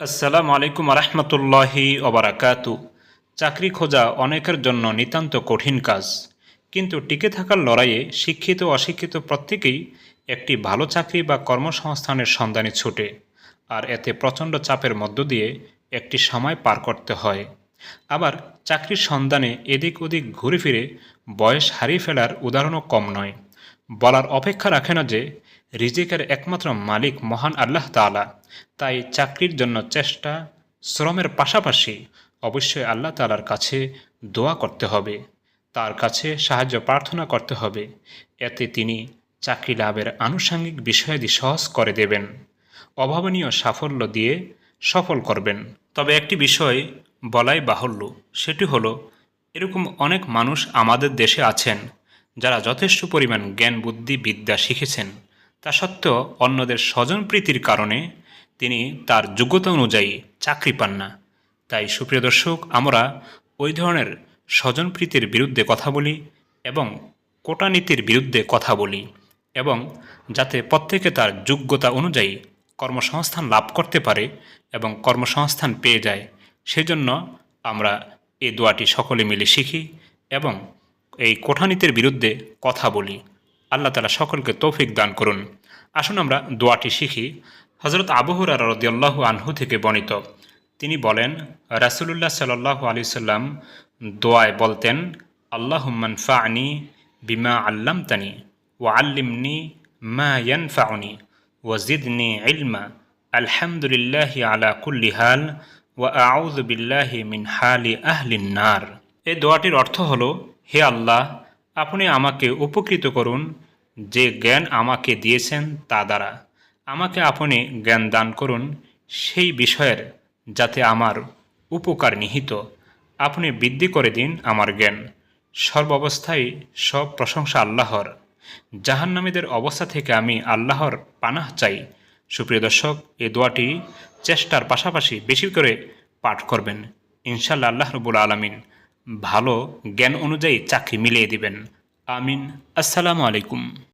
আসসালামু আলাইকুম রহমতুল্লাহি ওবরাকাতু চাকরি খোঁজা অনেকের জন্য নিতান্ত কঠিন কাজ। কিন্তু টিকে থাকার লড়াইয়ে শিক্ষিত অশিক্ষিত প্রত্যেকেই একটি ভালো চাকরি বা কর্মসংস্থানের সন্ধানে ছুটে, আর এতে প্রচণ্ড চাপের মধ্য দিয়ে একটি সময় পার করতে হয়। আবার চাকরির সন্ধানে এদিক ওদিক ঘুরে ফিরে বয়স হারিয়ে ফেলার উদাহরণও কম নয়। বলার অপেক্ষা রাখে না যে রিজিকের একমাত্র মালিক মহান আল্লাহ তাআলা। তাই চাকরির জন্য চেষ্টা, শ্রমের পাশাপাশি অবশ্যই আল্লাহ তালার কাছে দোয়া করতে হবে। তার কাছে সাহায্য প্রার্থনা করতে হবে। এতে তিনি চাকরি লাভের আনুষঙ্গিক বিষয়াদি সহজ করে দেবেন। অভাবনীয় সাফল্য দিয়ে সফল করবেন। তবে একটি বিষয় বলাই বাহুল্য, সেটি হলো, এরকম অনেক মানুষ আমাদের দেশে আছেন যারা যথেষ্ট পরিমাণ জ্ঞান, বুদ্ধি, বিদ্যা শিখেছেন, তা সত্ত্বেও অন্যদের স্বজনপ্রীতির কারণে তিনি তার যোগ্যতা অনুযায়ী চাকরি পান না। তাই সুপ্রিয় দর্শক, আমরা ওই ধরনের স্বজনপ্রীতির বিরুদ্ধে কথা বলি এবং কোটানীতির বিরুদ্ধে কথা বলি এবং যাতে প্রত্যেকে তার যোগ্যতা অনুযায়ী কর্মসংস্থান লাভ করতে পারে এবং কর্মসংস্থান পেয়ে যায়, সেজন্য আমরা এই দোয়াটি সকলে মিলে শিখি এবং এই কোঠানীতির বিরুদ্ধে কথা বলি। আল্লাহ তালা সকলকে তৌফিক দান করুন। আসুন আমরা দোয়াটি শিখি। হজরত আবহুরা রদিয়াল্লাহু আনহু থেকে বর্ণিত। তিনি বলেন, রাসুলুল্লাহ সাল্লাহ আলি সাল্লাম দোয়ায় বলতেন আল্লাহুম্মান ফানি বিমা আল্লামতানি ও আল্লিমনি মা ইয়ানফাউনি ও জিদনি ইলমা। আলহামদুলিল্লাহ আলা কুল্লি হাল ও আউজ বিল্লাহি মিন হালি আহলিন নার। এই দোয়াটির অর্থ হল হে আল্লাহ, আপনি আমাকে উপকৃত করুন। যে জ্ঞান আমাকে দিয়েছেন তা দ্বারা। আমাকে আপনি জ্ঞান দান করুন। সেই বিষয়ের যাতে আমার উপকার নিহিত। আপনি বৃদ্ধি করে দিন আমার জ্ঞান। সর্বাবস্থায় সব প্রশংসা আল্লাহর। জাহান্নামীদের অবস্থা থেকে আমি আল্লাহর পানাহ চাই। সুপ্রিয় দর্শক এই দোয়াটি চেষ্টার পাশাপাশি বেশি করে পাঠ করবেন। ইনশাল্লাহ আল্লাহ রবুল আলমিন। ভালো জ্ঞান অনুযায়ী চাকরি মিলিয়ে দিবেন। আমিন। আসসালামু আলাইকুম।